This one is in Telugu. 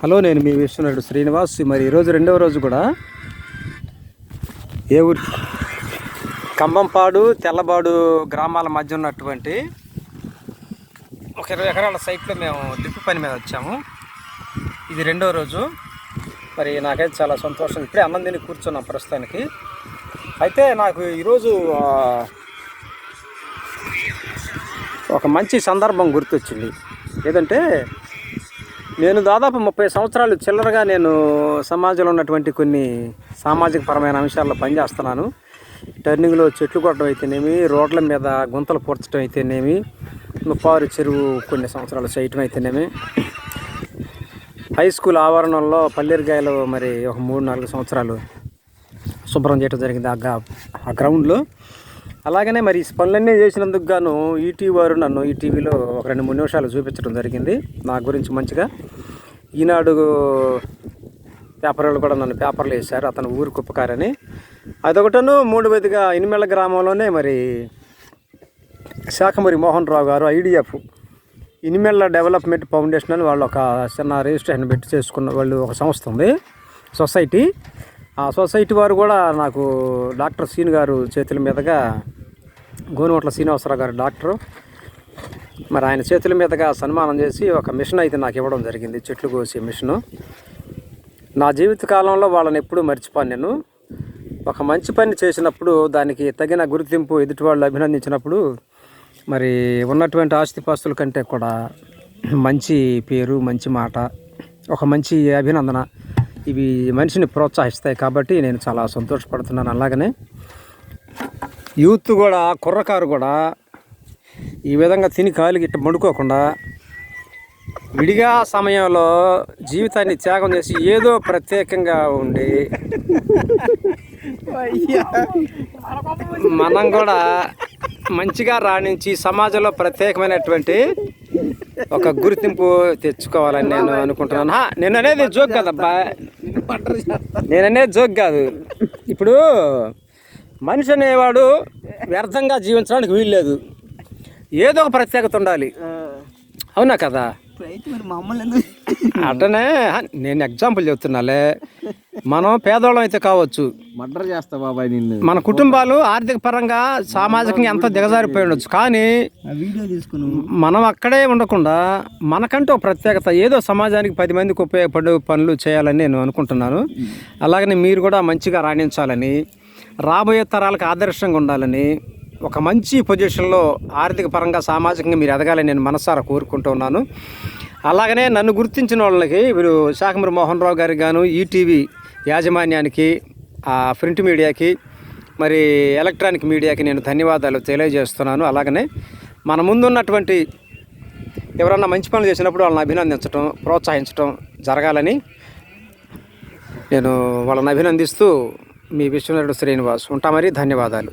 హలో నేను మీ విశ్వనాథుడు శ్రీనివాస్. మరి ఈరోజు రెండవ రోజు కూడా ఏ ఊరి? ఖమ్మంపాడు తెల్లబాడు గ్రామాల మధ్య ఉన్నటువంటి ఒక ఇరవై ఎకరాల సైట్లో మేము డ్రిప్ పని మీద వచ్చాము. ఇది రెండో రోజు. మరి నాకైతే చాలా సంతోషం. ఇప్పుడే అన్నం తిని కూర్చున్నాం ప్రస్తుతానికి. అయితే నాకు ఈరోజు ఒక మంచి సందర్భం గుర్తొచ్చింది. ఏదంటే నేను దాదాపు ముప్పై సంవత్సరాలు చిల్లరగా నేను సమాజంలో ఉన్నటువంటి కొన్ని సామాజిక పరమైన అంశాల్లో పనిచేస్తున్నాను. టర్నింగ్లో చెట్లు కొట్టడం అయితేనేమి రోడ్ల మీద గుంతలు పూడ్చడం అయితేనేమి ముప్పారు చెరువు కొన్ని సంవత్సరాలు చేయటం అయితేనేమి. హై స్కూల్ ఆవరణంలో పల్లెరుగాయలు మరి ఒక మూడు నాలుగు సంవత్సరాలు శుభ్రం చేయడం జరిగింది ఆ ఆ గ్రౌండ్లో. అలాగనే మరి ఈ పనులన్నీ చేసినందుకు గాను ఈటీ వారు నన్ను ఈ టీవీలో ఒక రెండు మూడు నిమిషాలు చూపించడం జరిగింది. నా గురించి మంచిగా ఈనాడు పేపర్లు కూడా నన్ను పేపర్లు వేశారు. అతను ఊరు కుప్పకారని. అదొకటను మూడు విధిగా ఇనిమెళ్ళ గ్రామంలోనే మరి శాఖమూరి మోహన్ రావు గారు ఐడిఎఫ్ ఇనిమెళ్ళ డెవలప్మెంట్ ఫౌండేషన్ అని వాళ్ళు ఒక చిన్న రిజిస్ట్రేషన్ పెట్టి చేసుకున్న వాళ్ళు ఒక సంస్థ ఉంది సొసైటీ. ఆ సొసైటీ వారు కూడా నాకు డాక్టర్ సీన్ గారు చేతుల మీదుగా గోనుగొట్ల శ్రీనివాసరావు గారు డాక్టరు. మరి ఆయన చేతుల మీదుగా సన్మానం చేసి ఒక మిషన్ అయితే నాకు ఇవ్వడం జరిగింది చెట్లు కోసే మిషను. నా జీవిత కాలంలో వాళ్ళని ఎప్పుడూ మర్చిపోను నేను. ఒక మంచి పని చేసినప్పుడు దానికి తగిన గుర్తింపు ఎదుటి వాళ్ళు అభినందించినప్పుడు మరి ఉన్నటువంటి ఆస్తిపాస్తుల కంటే కూడా మంచి పేరు మంచి మాట ఒక మంచి అభినందన ఇవి మనిషిని ప్రోత్సహిస్తాయి కాబట్టి నేను చాలా సంతోషపడుతున్నాను. అలాగనే యూత్ కూడా కుర్రకారు కూడా ఈ విధంగా తిని కాలు గిట్ట మడుకోకుండా విడిగా సమయంలో జీవితాన్ని త్యాగం చేసి ఏదో ప్రత్యేకంగా ఉండి మనం కూడా మంచిగా రాణించి సమాజంలో ప్రత్యేకమైనటువంటి ఒక గుర్తింపు తెచ్చుకోవాలని నేను అనుకుంటున్నాను. హా, నేను అనేది జోక్ కదబ్బా. నేను అనేది జోక్ కాదు. ఇప్పుడు మనిషి అనేవాడు వ్యర్థంగా జీవించడానికి వీల్లేదు. ఏదో ఒక ప్రత్యేకత ఉండాలి. అవునా కదా? అట్టనే హ, నేను ఎగ్జాంపుల్ చెప్తున్నాలే. మనం పేదవాళ్ళం అయితే కావచ్చు. మర్డర్ చేస్తా బాబాయ్ నిన్ను. మన కుటుంబాలు ఆర్థిక పరంగా సామాజికంగా ఎంతో దిగజారిపోయి ఉండొచ్చు. కానీ ఆ వీడియో తీసుకుని మనం అక్కడే ఉండకుండా మనకంటూ ఒక ప్రత్యేకత ఏదో సమాజానికి పది మందికి ఉపయోగపడే పనులు చేయాలని నేను అనుకుంటున్నాను. అలాగనే మీరు కూడా మంచిగా రాణించాలని రాబోయే తరాలకు ఆదర్శంగా ఉండాలని ఒక మంచి పొజిషన్లో ఆర్థిక పరంగా సామాజికంగా మీరు ఎదగాలని నేను మనసారా కోరుకుంటూ ఉన్నాను. అలాగనే నన్ను గుర్తించిన వాళ్ళకి వీరు శాఖమూరి మోహన్ రావు గారికి గాను ఈటీవీ యాజమాన్యానికి ప్రింట్ మీడియాకి మరి ఎలక్ట్రానిక్ మీడియాకి నేను ధన్యవాదాలు తెలియజేస్తున్నాను. అలాగనే మన ముందున్నటువంటి ఎవరన్నా మంచి పనులు చేసినప్పుడు వాళ్ళని అభినందించడం ప్రోత్సహించడం జరగాలని నేను వాళ్ళని అభినందిస్తూ మీ విశ్వనాథుడు శ్రీనివాస్ ఉంటా మరి ధన్యవాదాలు.